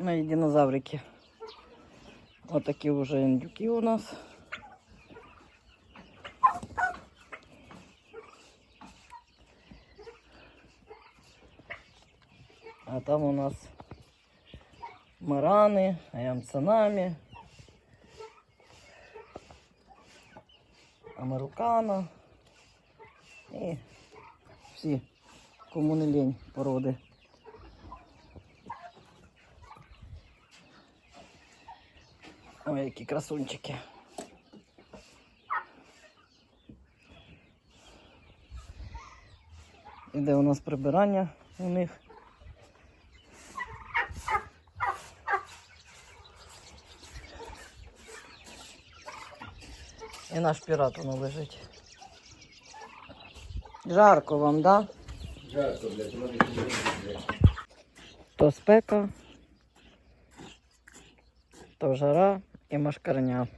Мої динозаврики. Отакі вже індюки у нас. А там у нас марани, аямцанами, американо і всі, кому не лінь породи. Ой, які красунчики. Іде у нас прибирання у них. І наш пірат воно лежить. Жарко вам, да? Жарко, блядь, воно не блядь. То спека, то жара і машкарня.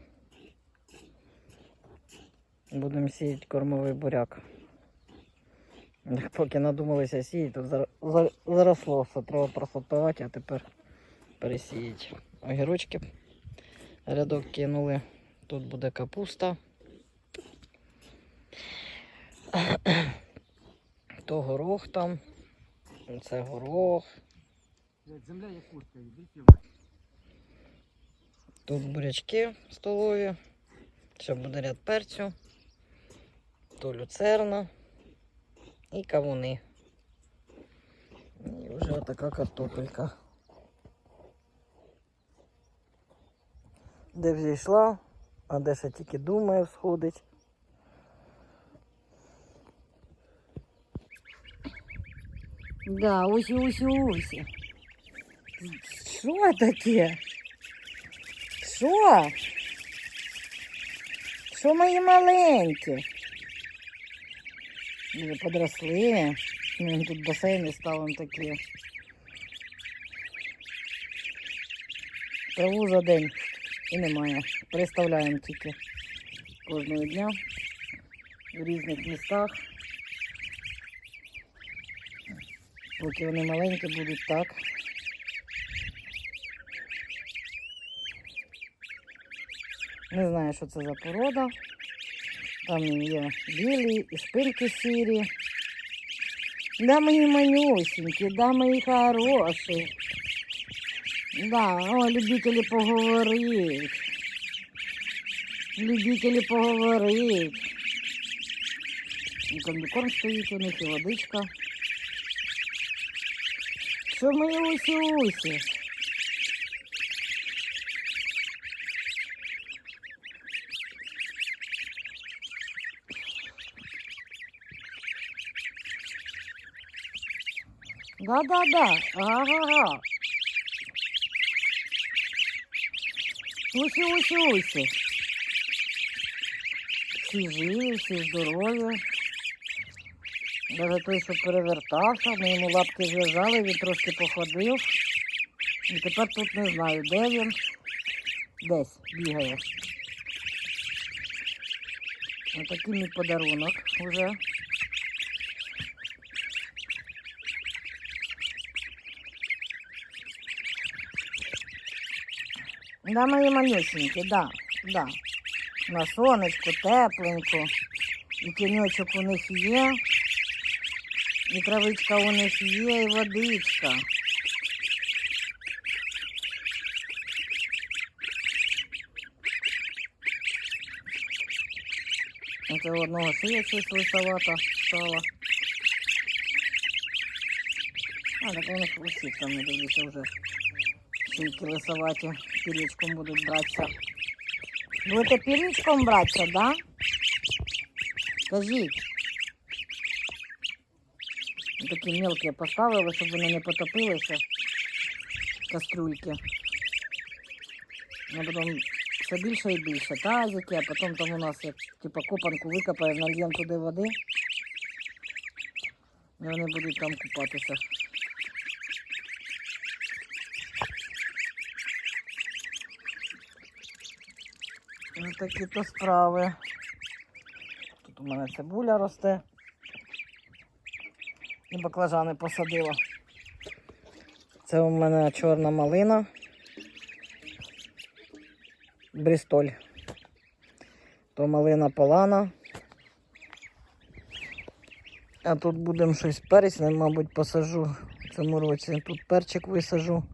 Будемо сіяти кормовий буряк. Поки надумалися сіяти, то зар- зар- заросло все. Треба просапувати, а тепер пересіяти. Огірочки. Рядок кинули. Тут буде капуста. То горох там. Це горох. Земля як куртка, йдіть Тут бурячки столові. Ще буде ряд перцю. То люцерна і кавуни. І вже така картопелька. Де взійшла, а де ще тільки думає всходить. Да, ось ось ось. Що таке? Що? Що мої маленькі? Вже подросли. Ми тут басейни ставимо такі. Траву за день і немає. Переставляємо тільки кожного дня в різних містах. Поки вони маленькі будуть так. Не знаю, що це за порода. Там є білі і спинки сірі. Да, мої манюсенькі, да, мої хороші. Да, о, любителі поговорить. Любителі поговорить. І комбікорм стоїть у них і водичка. Що мої усі-усі? Да-да-да. Ага-га. Усі, усі, усі. Всі живі, всі здорові. Даже той, що перевертався, ми йому лапки зв'язали, він трошки походив. І тепер тут не знаю, де він. Десь бігає. Ось такий мій подарунок уже. Да, мої малюсенькі, да, да. На сонечку, тепленько. І тіньочок у них є. І травичка у них є, і водичка. Це у одного шия щось лисовата стала. А, так у них усі там, не дивлюся, вже шийки лисоваті Пірічком будуть братися. Будете пірічком братися, да? Скажіть. Такі мелкі поставили, щоб вони не потопилися. Кастрюльки. А потім все більше і більше тазики, а потім там у нас як типа копанку викопаємо, нальємо туди води. І вони будуть там купатися. Такі то справи. Тут у мене цибуля росте. І баклажани посадила. Це у мене чорна малина. Брістоль. То малина полана. А тут будемо щось перець, мабуть, посажу в цьому році. Тут перчик висажу.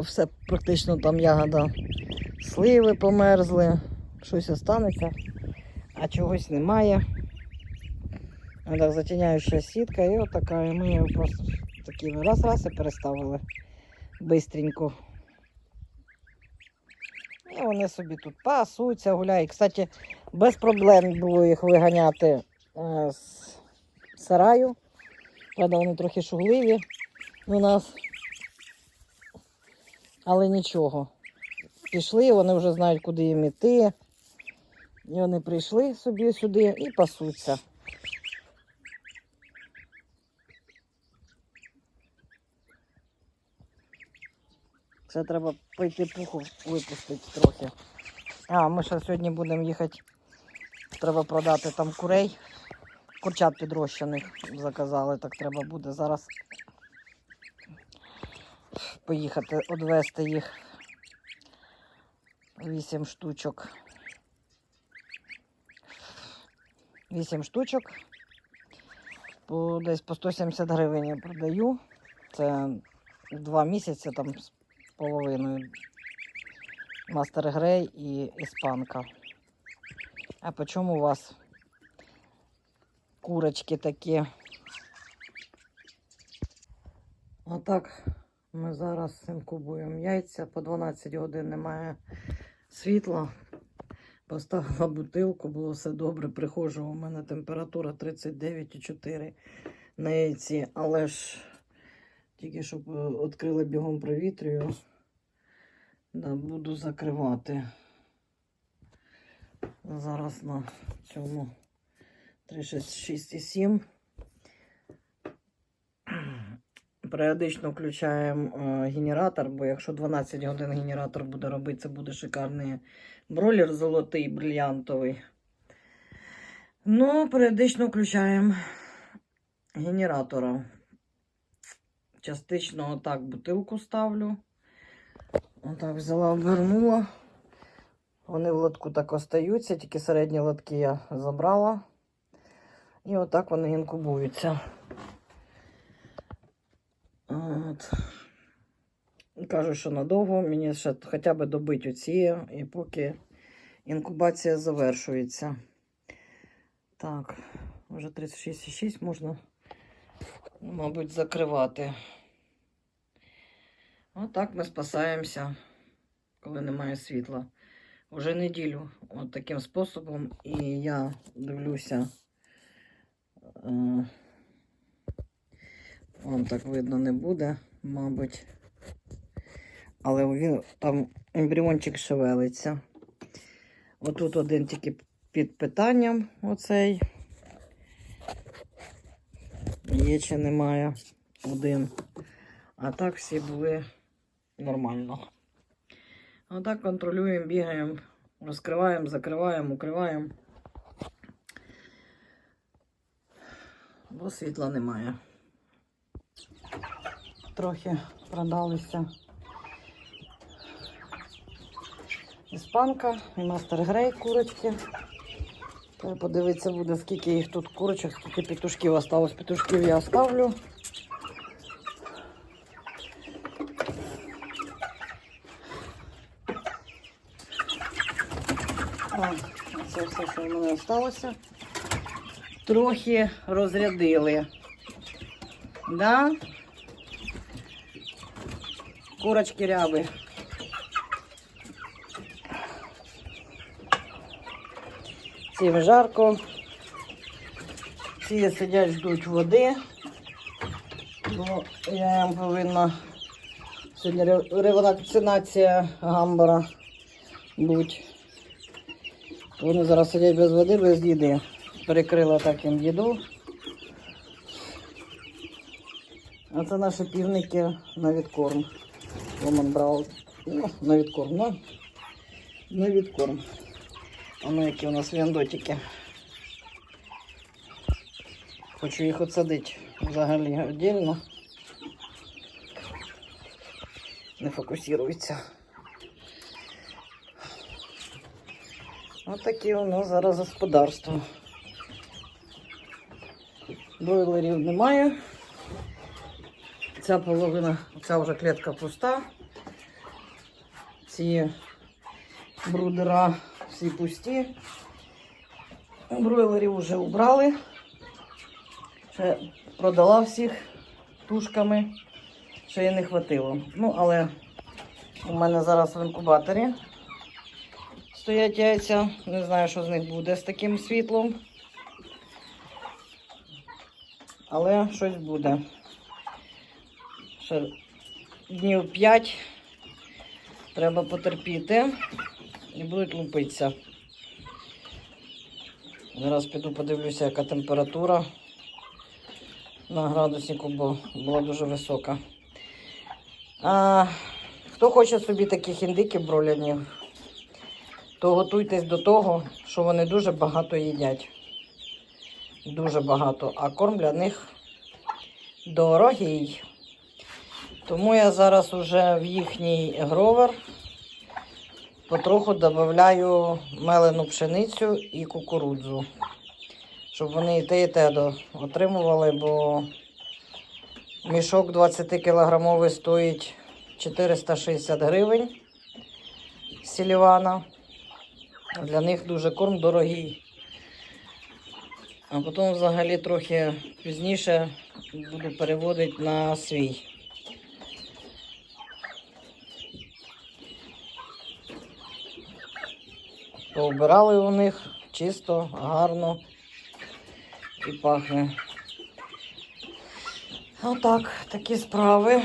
Все практично там ягода. Сливи померзли, щось останеться, а чогось немає. Так затіняюча сітка і отака. І ми його просто такі раз-раз і переставили бистренько. І вони собі тут пасуться, гуляють. Кстати, без проблем було їх виганяти е, з сараю. Правда, вони трохи шугливі у нас. Але нічого. Пішли, вони вже знають, куди їм іти. І вони прийшли собі сюди і пасуться. Це треба пойти пуху випустити трохи. А, ми ще сьогодні будемо їхати. Треба продати там курей. Курчат підрощених заказали, так треба буде зараз поїхати, одвести їх. Вісім штучок. Вісім штучок. По, десь по 170 гривень я продаю. Це два місяці там з половиною. Мастер Грей і іспанка. А по чому у вас курочки такі? Отак ми зараз інкубуємо яйця. По 12 годин немає світла. Поставила бутилку, було все добре. Приходжу, у мене температура 39,4 на яйці, але ж тільки щоб е, відкрила бігом провітрюю. Да, буду закривати. Зараз на цьому 366,7. Періодично включаємо е, генератор, бо якщо 12 годин генератор буде робити, це буде шикарний бролер золотий, брильянтовий. Ну, періодично включаємо генератора. Частично отак бутилку ставлю. Отак взяла, обвернула. Вони в лотку так остаються, тільки середні лотки я забрала. І отак вони інкубуються. От. Кажу, що надовго мені ще хоча б добити оці, і поки інкубація завершується. Так, вже 36,6 можна, мабуть, закривати. Отак ми спасаємося, коли немає світла. Уже неділю от таким способом. І я дивлюся. Е, Вам так видно не буде, мабуть. Але він там ембріончик шевелиться. Отут один тільки під питанням оцей. Є чи немає один. А так всі були нормально. Отак контролюємо, бігаємо, розкриваємо, закриваємо, укриваємо. Бо світла немає. Трохи продалися іспанка і мастер грей курочки. Подивитися буде, скільки їх тут курочок, скільки петушків осталось. Петушків я оставлю. Так, це все, що в мене залишилося. Трохи розрядили. Да? Курочки ряби. Всім жарко. Всі сидять, ждуть води. Ну, я їм повинна сьогодні ревакцинація гамбара бути. Вони зараз сидять без води, без їди. Перекрила так їм їду. А це наші півники на відкорм. Роман брав ну, на відкорм, на, на відкорм. Воно які у нас віндотики. Хочу їх отсадити взагалі віддільно. Не фокусується. Ось таке у нас зараз господарство. Бройлерів немає. Ця половина, ця вже клітка пуста. Ці брудера всі пусті. Бройлерів вже убрали. Ще продала всіх тушками. Ще й не хватило. Ну, але у мене зараз в інкубаторі стоять яйця. Не знаю, що з них буде з таким світлом. Але щось буде. Ще днів 5 треба потерпіти і будуть лупитися. Зараз піду подивлюся, яка температура на градуснику, бо була дуже висока. А, хто хоче собі таких індиків броляних, то готуйтесь до того, що вони дуже багато їдять. Дуже багато. А корм для них дорогий. Тому я зараз уже в їхній гровер потроху додаю мелену пшеницю і кукурудзу. Щоб вони і те, і те отримували, бо мішок 20 кілограмовий стоїть 460 гривень Сілівана. Для них дуже корм дорогий. А потім взагалі трохи пізніше буду переводити на свій. Пообирали у них чисто, гарно і пахне. Отак, такі справи.